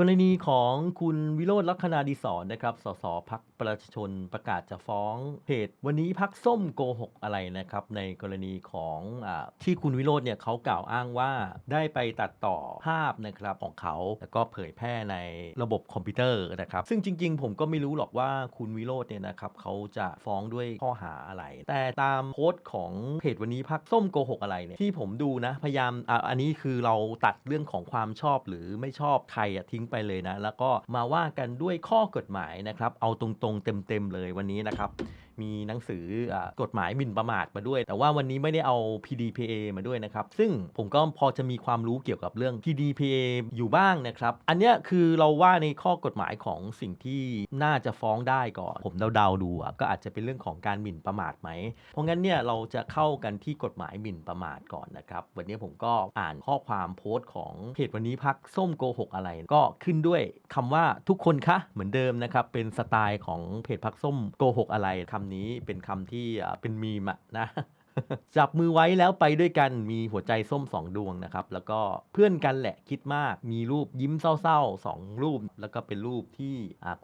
กรณีของคุณวิโรจน์ลักษณาดีศรนนะครับ สสพักประชาชนประกาศจะฟ้องเพจวันนี้พักส้มโกหกอะไรนะครับ ในกรณีของอที่คุณวิโรจน์เนี่ยเขากล่าวอ้างว่าได้ไปตัดต่อภาพนะครับของเขา แล้วก็เผยแพร่ในระบบคอมพิวเตอร์นะครับ ซึ่งจริง ๆ ผมก็ไม่รู้หรอกว่าคุณวิโรจน์เนี่ยนะครับเขาจะฟ้องด้วยข้อหาอะไร แต่ตามโพสต์ของเพจวันนี้พักส้มโกหกอะไรเนี่ยที่ผมดูนะพยายามออันนี้คือเราตัดเรื่องของความชอบหรือไม่ชอบใครอะทิ้งไปเลยนะ แล้วก็มาว่ากันด้วยข้อกฎหมายนะครับ เอาตรงๆเต็มๆเลยวันนี้นะครับ มีหนังสืออกฎหมายหมิ่นประมาทมาด้วย แต่ว่าวันนี้ไม่ได้เอา PDPA มาด้วยนะครับ ซึ่งผมก็พอจะมีความรู้เกี่ยวกับเรื่อง PDPA อยู่บ้างนะครับ อันเนี้ยคือเราว่าในข้อกฎหมายของสิ่งที่น่าจะฟ้องได้ก่อน ผมเดาๆดูอะก็อาจจะเป็นเรื่องของการหมิ่นประมาทไหม เพราะงั้นเนี่ยเราจะเข้ากันที่กฎหมายหมิ่นประมาทก่อนนะครับ วันนี้ผมก็อ่านข้อความโพสต์ของเพจวันนี้พักส้มโกหกอะไรก็ขึ้นด้วยคำว่าทุกคนคะเหมือนเดิมนะครับเป็นสไตล์ของเพจพักส้มโกหกอะไรคำนี้เป็นคำที่เป็นมีมอะนะ จับมือไว้แล้วไปด้วยกันมีหัวใจส้มสองดวงนะครับ แล้วก็เพื่อนกันแหละคิดมาก มีรูปยิ้มเศร้าๆสองรูป แล้วก็เป็นรูปที่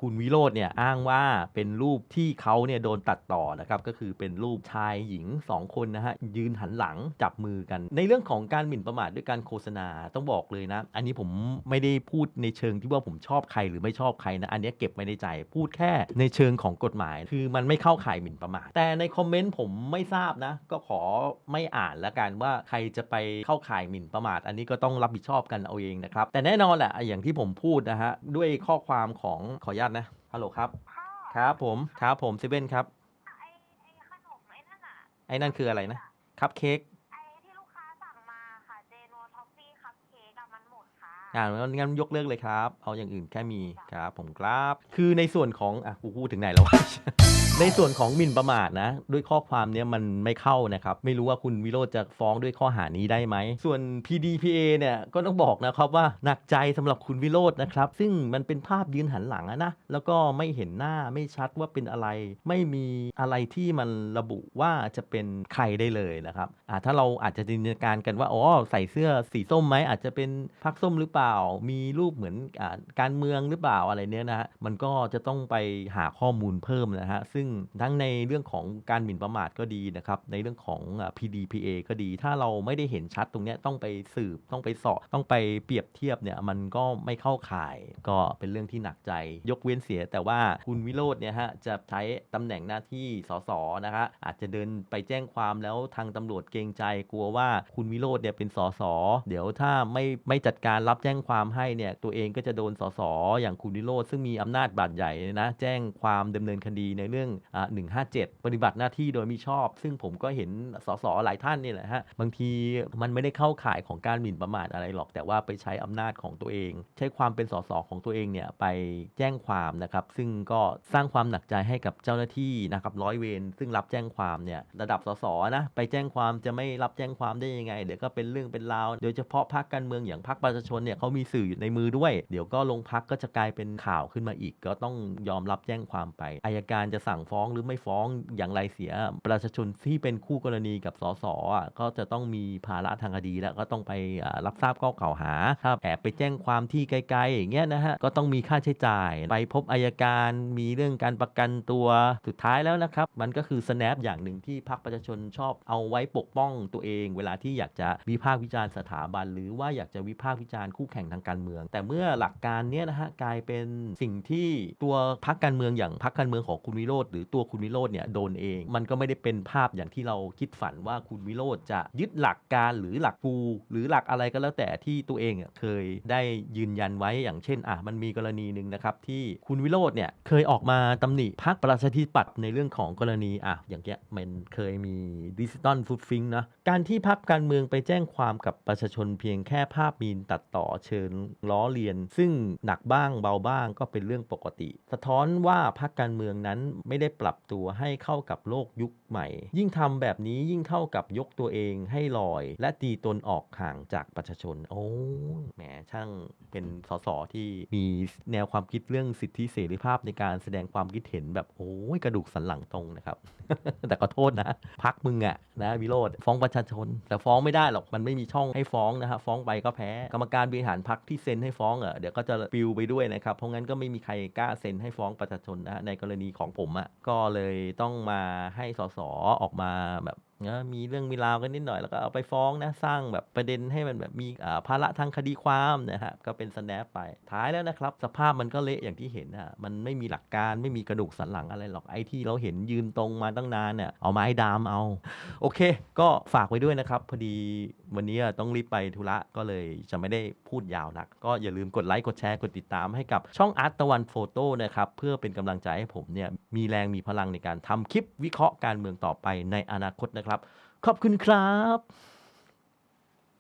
คุณวิโรจน์เนี่ยอ้างว่าเป็นรูปที่เขาเนี่ยโดนตัดต่อนะครับก็คือเป็นรูปชายหญิง 2 คนนะฮะยืนหันหลังจับมือกัน ในเรื่องของการหมิ่นประมาทด้วยการโฆษณาต้องบอกเลยนะ อันนี้ผมไม่ได้พูดในเชิงที่ว่าผมชอบใครหรือไม่ชอบใครนะอันนี้เก็บไว้ในใจพูดแค่ในเชิงของกฎหมาย คือมันไม่เข้าข่ายหมิ่นประมาทแต่ในคอมเมนต์ผมไม่ทราบนะก็ขอไม่อ่านแล้วกันว่าใครจะไปเข้าข่ายหมิ่นประมาท อันนี้ก็ต้องรับผิดชอบกันเอาเองนะครับ แต่แน่นอนแหละอย่างที่ผมพูดนะฮะ ด้วยข้อความของขออนุญาตนะฮัลโหลครับค่ะครับผมครับผมเซเว่นครับไอไอขนมไอ้นั่นอะไอ้นั่นคืออะไรนะคัพเค้กไอที่ลูกค้าสั่งมาค่ะเจโนท็อฟฟี่คัพเค้กอะมันหมดค่ะอ่างั้นงั้นยกเลิกเลยครับ เอาอย่างอื่นแค่มีครับผมครับ คือในส่วนของอะกูพูดถึงไหนแล้ววะ ในส่วนของหมิ่นประมาทนะ ด้วยข้อความเนี้ยมันไม่เข้านะครับ ไม่รู้ว่าคุณวิโรจน์จะฟ้องด้วยข้อหานี้ได้ไหม ส่วน PDPA เนี่ยก็ต้องบอกนะครับว่าหนักใจสำหรับคุณวิโรจน์นะครับ ซึ่งมันเป็นภาพยืนหันหลังอะนะ แล้วก็ไม่เห็นหน้าไม่ชัดว่าเป็นอะไร ไม่มีอะไรที่มันระบุว่าจะเป็นใครได้เลยนะครับอ่าถ้าเราอาจจะจินตนาการกันว่าอ๋อใส่เสื้อสีส้มไหมอาจจะเป็นพักส้มหรือเปล่า มีรูปเหมือนอ่าการเมืองหรือเปล่าอะไรเนี้ยนะฮะมันก็จะต้องไปหาข้อมูลเพิ่มนะฮะซึ่งทั้งในเรื่องของการหมิ่นประมาทก็ดีนะครับ ในเรื่องของ PDPA ก็ดี ถ้าเราไม่ได้เห็นชัดตรงนี้ต้องไปสืบต้องไปสาะต้องไปเปรียบเทียบเนี่ยมันก็ไม่เข้าข่ายก็เป็นเรื่องที่หนักใจ ยกเว้นเสีย แต่ว่าคุณวิโรจน์เนี่ยฮะจะใช้ตำแหน่งหน้าที่สสนะฮะอาจจะเดินไปแจ้งความแล้วทางตำรวจเกรงใจกลัวว่าคุณวิโรจน์เนี่ยเป็นสสเดี๋ยวถ้าไม่ไม่จัดการรับแจ้งความให้เนี่ยตัวเองก็จะโดนสสอย่างคุณวิโรจน์ซึ่งมีอำนาจบาดใหญ่นะแจ้งความดำเนินคดีในเรื่อง157 ปฏิบัติหน้าที่โดยมิชอบ ซึ่งผมก็เห็นสสหลายท่านนี่แหละฮะบางทีมันไม่ได้เข้าข่ายของการหมิ่นประมาทอะไรหรอก แต่ว่าไปใช้อำนาจของตัวเอง ใช้ความเป็นสสของตัวเองเนี่ยไปแจ้งความนะครับซึ่งก็สร้างความหนักใจให้กับเจ้าหน้าที่นะครับร้อยเวรซึ่งรับแจ้งความเนี่ยระดับสสนะไปแจ้งความจะไม่รับแจ้งความได้ยังไง เดี๋ยวก็เป็นเรื่องเป็นราวโดยเฉพาะพรรคการเมืองอย่างพรรคประชาชนเนี่ยเขามีสื่ออยู่ในมือด้วย เดี๋ยวก็ลงพักก็จะกลายเป็นข่าวขึ้นมาอีก ก็ต้องยอมรับแจ้งความไปอายการจะสั่งฟ้องหรือไม่ฟ้องอย่างไรเสีย ประชาชนที่เป็นคู่กรณีกับสสก็จะต้องมีภาระทางคดีแล้วก็ต้องไปรับทราบข้อกล่าวหาถ้าแอบไปแจ้งความที่ไกลๆอย่างเงี้ยนะฮะก็ต้องมีค่าใช้จ่าย ไปพบอายการมีเรื่องการประกันตัวสุดท้ายแล้วนะครับ มันก็คือ snap อย่างหนึ่งที่พรรคประชาชนชอบเอาไว้ปกป้องตัวเอง เวลาที่อยากจะวิพากษ์วิจารณ์สถาบัน หรือว่าอยากจะวิพากษ์วิจารณ์คู่แข่งทางการเมือง แต่เมื่อหลักการเนี้ยนะฮะกลายเป็นสิ่งที่ตัวพรรคการเมืองอย่างพรรคการเมืองของคุณวิโรธหรือตัวคุณวิโรธเนี่ยโดนเอง มันก็ไม่ได้เป็นภาพอย่างที่เราคิดฝันว่าคุณวิโรธจะยึดหลักการหรือหลักฟูหรือหลักอะไรก็แล้วแต่ที่ตัวเองเคยได้ยืนยันไว้อย่างเช่นอะมันมีกรณีหนึ่งนะครับที่คุณวิโรธเนี่ยเคยออกมาตำหนิพรรคประชาธิปัตย์ในเรื่องของกรณีอะอย่างเงี้ยมันเคยมีดิจิตอลฟุตฟิงนะการที่พรรคการเมืองไปแจ้งความกับประชาชนเพียงแค่ภาพมีนตัดต่อเชิญล้อเลียน ซึ่งหนักบ้างเบาบ้างก็เป็นเรื่องปกติ สะท้อนว่าพรรคการเมืองนั้นไม่ได้ปรับตัวให้เข้ากับโลกยุคใหม่ ยิ่งทำแบบนี้ยิ่งเท่ากับยกตัวเองให้ลอย และตีตนออกห่างจากประชาชน โอ้แหมช่างเป็นสสที่มีแนวความคิดเรื่องสิทธิเสรีภาพในการแสดงความคิดเห็นแบบโอ้ยกระดูกสันหลังตรงนะครับ แต่ขอโทษนะพักมึงอะนะวิโรธฟ้องประชาชน แต่ฟ้องไม่ได้หรอกมันไม่มีช่องให้ฟ้องนะฮะฟ้องไปก็แพ้กรรมการบริหารพรรคที่เซ็นให้ฟ้องอะเดี๋ยวก็จะปลิวไปด้วยนะครับเพราะงั้นก็ไม่มีใครกล้าเซ็นให้ฟ้องประชาชนนะในกรณีของผมอะก็เลยต้องมาให้สสออกมาแบบเออมีเรื่องมีราวกันนิดหน่อยแล้วก็เอาไปฟ้องนะสร้างแบบประเด็นให้มันแบบมีอ่าภาระทางคดีความนะฮะก็เป็นสแนปไปท้ายแล้วนะครับ สภาพมันก็เละอย่างที่เห็นอะมันไม่มีหลักการไม่มีกระดูกสันหลังอะไรหรอกไอ้ที่เราเห็นยืนตรงมาตั้งนานเนี่ยเอาไม้ดามเอา โอเค ก็ฝากไว้ด้วยนะครับ พอดีวันนี้ต้องรีบไปธุระก็เลยจะไม่ได้พูดยาวนัก ก็อย่าลืมกดไลค์กดแชร์กดติดตามให้กับช่องอาร์ตตะวันโฟโต้นะครับเพื่อเป็นกำลังใจให้ผมเนี่ยมีแรงมีพลังในการทำคลิปวิเคราะห์การเมืองต่อไปในอนาคตนะครับ ขอบคุณครับ